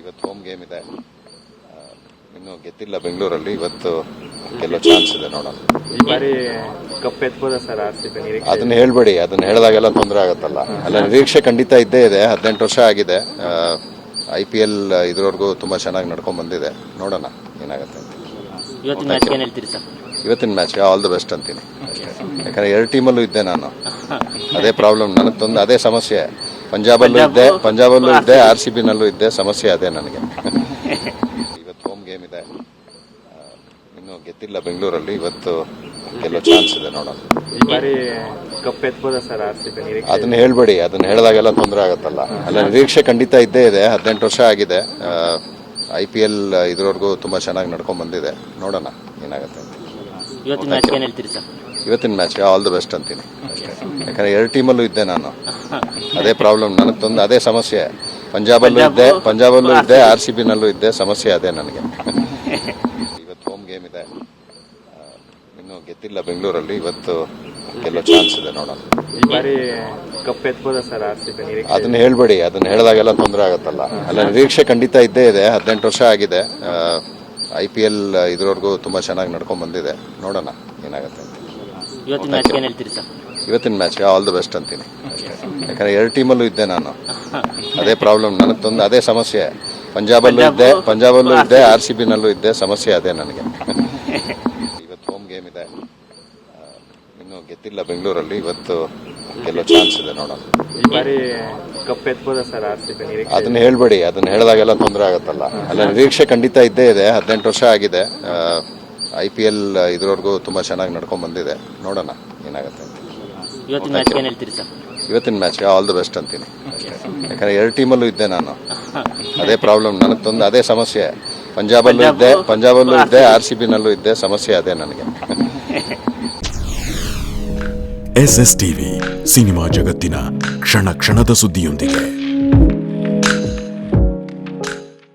ಇವತ್ತು home game ಇದೆ. ಇನ್ನು ಗೆದ್ದಿಲ್ಲ ಬೆಂಗಳೂರಲ್ಲಿ. ಇವತ್ತು ಕೆಲವು ಚಾನ್ಸ್ ಇದೆ ನೋಡೋಣ. ಈ ಬಾರಿ ಕಪ್ ಎತ್ಬೋದ ಸರ್ ಆರ್ ಸಿ ಬಿ ಅದನ್ನ ಹೇಳ್ಬೇಡಿ. ಅದನ್ನ ಹೇಳಿದಾಗೆಲ್ಲ ತೊಂದರೆ ಆಗುತ್ತಲ್ಲ. ಅಲ್ಲ ನಿರೀಕ್ಷೆ ಖಂಡಿತ ಇದ್ದೇ ಇದೆ. ಹದಿನೆಂಟು ವರ್ಷ ಆಗಿದೆ. ಐ ಪಿ ಎಲ್ ಇದ್ರವರೆಗೂ ತುಂಬಾ ಚೆನ್ನಾಗಿ ನಡ್ಕೊಂಡ್ ಬಂದಿದೆ. ನೋಡೋಣ ಏನಾಗುತ್ತೆ ಅಂತ. ಇವತ್ತಿನ ಮ್ಯಾಚ್ ಏನ್ ಹೇಳ್ತೀರಿ ಸರ್ ಇವತ್ತಿನ ಮ್ಯಾಚ್ಗೆ ಆಲ್ ದ ಬೆಸ್ಟ್ ಅಂತೀನಿ. ಅಷ್ಟೇ. ಯಾಕಂದ್ರೆ ಎರಡು ಟೀಮಲ್ಲೂ ಇದ್ದೆ ನಾನು. ಅದೇ ಪ್ರಾಬ್ಲಮ್ ನನಗೆ ತೊಂದರೆ ಅದೇ ಸಮಸ್ಯೆ. ಪಂಜಾಬಲ್ಲೂ ಇದ್ದೆ ಪಂಜಾಬಲ್ಲೂ ಇದ್ದೆ ಆರ್ ಸಿ ಬಿನಲ್ಲೂ ಇದ್ದೆ ಸಮಸ್ಯೆ ಅದೇ ನನಗೆ. ಇವತ್ತು ಹೋಮ್ ಗೇಮ್ ಇದೆ. ಇನ್ನೂ ಗೆದ್ದಿಲ್ಲ ಬೆಂಗಳೂರಲ್ಲಿ ಇವತ್ತು ಗೆಲ್ಲೋ ಚಾನ್ಸ್ ಇದೆ ನೋಡೋಣ. ಅದನ್ನ ಹೇಳ್ಬೇಡಿ ಅದನ್ನ ಹೇಳಿದಾಗೆಲ್ಲ ತೊಂದರೆ ಆಗುತ್ತಲ್ಲ. ಅಲ್ಲ ನಿರೀಕ್ಷೆ ಖಂಡಿತ ಇದ್ದೇ ಇದೆ ಹದಿನೆಂಟು ವರ್ಷ ಆಗಿದೆ. ಐ ಪಿ ಎಲ್ ಇದ್ರವರೆಗೂ ತುಂಬಾ ಚೆನ್ನಾಗಿ ನಡ್ಕೊಂಡ್ ಬಂದಿದೆ. ನೋಡೋಣ ಏನಾಗುತ್ತೆ ಅಂತ. ಇವತ್ತಿನ ಮ್ಯಾಚ್ ಆಲ್ ದ ಬೆಸ್ಟ್ ಅಂತೀನಿ. ಯಾಕಂದ್ರೆ ಎರಡು ಟೀಮಲ್ಲೂ ಇದ್ದೆ ನಾನು. ಅದೇ ಪ್ರಾಬ್ಲಮ್ ನನಗೆ ತೊಂದರೆ ಅದೇ ಸಮಸ್ಯೆ. ಪಂಜಾಬಲ್ಲೂ ಇದ್ದೆ. ಪಂಜಾಬಲ್ಲೂ ಇದ್ದೆ. ಆರ್ ಸಿ ಬಿನಲ್ಲೂ ಇದ್ದೆ. ಸಮಸ್ಯೆ ಅದೇ ನನಗೆ. ಇವತ್ತು ಹೋಮ್ ಗೇಮ್ ಇದೆ. ಇನ್ನೂ ಗೆದ್ದಿಲ್ಲ ಬೆಂಗಳೂರಲ್ಲಿ. ಇವತ್ತು ಗೆಲ್ಲೋ ಚಾನ್ಸ್ ಇದೆ ನೋಡೋಣ. ಈ ಬಾರಿ ಕಪ್ ಎತ್ಬೋದ ಸರ್ ಆರ್ ನಿರೀಕ್ಷೆ? ಅದನ್ನ ಹೇಳ್ಬೇಡಿ. ಅದನ್ನ ಹೇಳಿದಾಗೆಲ್ಲ ತೊಂದರೆ ಆಗುತ್ತಲ್ಲ. ಅಲ್ಲ ನಿರೀಕ್ಷೆ ಖಂಡಿತ ಇದ್ದೇ ಇದೆ. ಹದಿನೆಂಟು ವರ್ಷ ಆಗಿದೆ. ಐ ಪಿ ಎಲ್ ಇದ್ರವರೆಗೂ ತುಂಬಾ ಚೆನ್ನಾಗಿ ನಡ್ಕೊಂಡ್ ಬಂದಿದೆ. ನೋಡೋಣ. ಏನಾಗುತ್ತೆ ಅಂತ. ಇವತ್ತಿನ ಮ್ಯಾಚ್ ಮ್ಯಾಚ್ಗೆ ಆಲ್ ದ ಬೆಸ್ಟ್ ಅಂತೀನಿ. ಅಷ್ಟೇ. ಯಾಕಂದ್ರೆ ಎರಡು ಟೀಮಲ್ಲೂ ಇದ್ದೆ ನಾನು. ಅದೇ ಪ್ರಾಬ್ಲಮ್ ನನಗೆ ತೊಂದರೆ ಅದೇ ಸಮಸ್ಯೆ. ಪಂಜಾಬಲ್ಲೂ ಇದ್ದೆ ಪಂಜಾಬಲ್ಲೂ ಇದ್ದೆ ಆರ್ ಸಿ ಬಿನಲ್ಲೂ ಇದ್ದೆ. ಸಮಸ್ಯೆ ಅದೇ ನನಗೆ. ಇವತ್ತು ಹೋಮ್ ಗೇಮ್ ಇದೆ. ಆ, ಇನ್ನು ಗೆದ್ದಿಲ್ಲ ಬೆಂಗಳೂರಲ್ಲಿ. ಇವತ್ತು ಗೆಲ್ಲೋ ಚಾನ್ಸ್ ಇದೆ ನೋಡೋಣ. ಈ ಬಾರಿ ಕಪ್ ಎತ್ಬೋದ ಸರ್ ಆರ್ ಸಿ ಬಿ ನಿರೀಕ್ಷೆ? ಅದನ್ನ ಹೇಳ್ಬೇಡಿ. ಅದನ್ನ ಹೇಳಿದಾಗೆಲ್ಲ ತೊಂದರೆ ಆಗುತ್ತಲ್ಲ. ಅಲ್ಲ ನಿರೀಕ್ಷೆ ಖಂಡಿತ ಇದ್ದೇ ಇದೆ. ಹದಿನೆಂಟು ವರ್ಷ ಆಗಿದೆ. ಐ ಪಿ ಎಲ್ ಇದ್ರವರೆಗೂ ತುಂಬಾ ಚೆನ್ನಾಗಿ ನಡ್ಕೊಂಡ್ ಬಂದಿದೆ. ನೋಡೋಣ ಏನಾಗುತ್ತೆ ಅಂತ. ಇವತ್ತಿನ ಮ್ಯಾಚ್ ಏನ್ ಹೇಳ್ತೀರಿ ಸರ್? ಇವತ್ತಿನ ಮ್ಯಾಚ್ಗೆ ಆಲ್ ದ ಬೆಸ್ಟ್ ಅಂತೀನಿ. ಅಷ್ಟೇ ಯಾಕಂದ್ರೆ ಎರಡು ಟೀಮಲ್ಲೂ ಇದ್ದೆ ನಾನು. ಅದೇ ಪ್ರಾಬ್ಲಮ್ ನನಗೆ ತೊಂದರೆ ಅದೇ ಸಮಸ್ಯೆ. ಪಂಜಾಬಲ್ಲೂ ಇದ್ದೆ ಪಂಜಾಬಲ್ಲೂ ಇದ್ದೆ ಆರ್ ಸಿ ಬಿನಲ್ಲೂ ಇದ್ದೆ ಸಮಸ್ಯೆ ಅದೇ ನನಗೆ. ಎಸ್ ಎಸ್ ಟಿವಿ ಸಿನಿಮಾ ಜಗತ್ತಿನ ಕ್ಷಣ ಕ್ಷಣದ ಸುದ್ದಿಯೊಂದಿಗೆ.